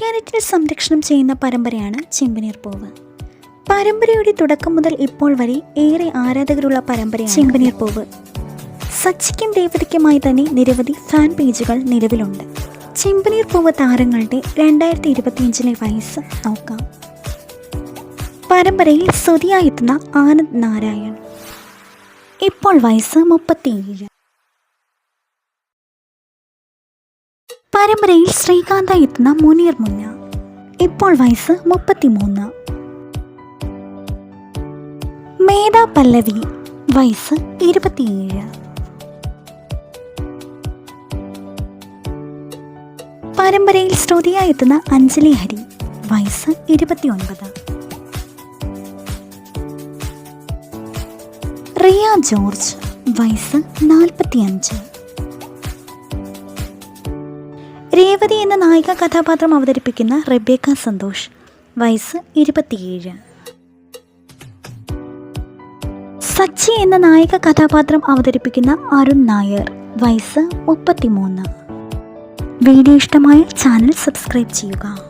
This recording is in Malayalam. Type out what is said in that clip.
ഏഷ്യാനെറ്റിൽ സംരക്ഷണം ചെയ്യുന്ന പരമ്പരയാണ് ചെമ്പനീർ പൂവ്. പരമ്പരയുടെ തുടക്കം മുതൽ ഇപ്പോൾ വരെ ഏറെ ആരാധകരുള്ള പരമ്പരയാണ് ചെമ്പനീർ പൂവ്. സച്ചിക്കും രേവതിക്കുമായി തന്നെ നിരവധി ഫാൻ പേജുകൾ നിലവിലുണ്ട്. ചെമ്പനീർ പൂവ് താരങ്ങളുടെ രണ്ടായിരത്തി ഇരുപത്തിയഞ്ചിലെ വയസ്സ് നോക്കാം. പരമ്പരയിൽ സ്തുതിയായെത്തുന്ന ആനന്ദ് നാരായൺ. ഇപ്പോൾ വയസ്സ് മുപ്പത്തിയേഴ്. പരമ്പരയിൽ ശ്രീകാന്തായി എത്തുന്ന മുനീർ മുന്ന. ഇപ്പോൾ വയസ്സ് മുപ്പത്തിമൂന്ന്. മേധ പല്ലവി വയസ്സ് ഇരുപത്തിയേഴ്. പരമ്പരയിൽ ശ്രുതിയായി എത്തുന്ന അഞ്ജലി ഹരി വയസ്സ് ഇരുപത്തിയൊൻപത്. റിയ ജോർജ് വയസ്സ് നാൽപ്പത്തിയഞ്ച്. രേവതി എന്ന നായിക കഥാപാത്രം അവതരിപ്പിക്കുന്ന റെബേക്ക സന്തോഷ്. വയസ്സ് ഇരുപത്തിയേഴ്. സച്ചി എന്ന നായിക കഥാപാത്രം അവതരിപ്പിക്കുന്ന അരുൺ നായർ. വയസ്സ് മുപ്പത്തിമൂന്ന്. വീഡിയോ ഇഷ്ടമായ ചാനൽ സബ്സ്ക്രൈബ് ചെയ്യുക.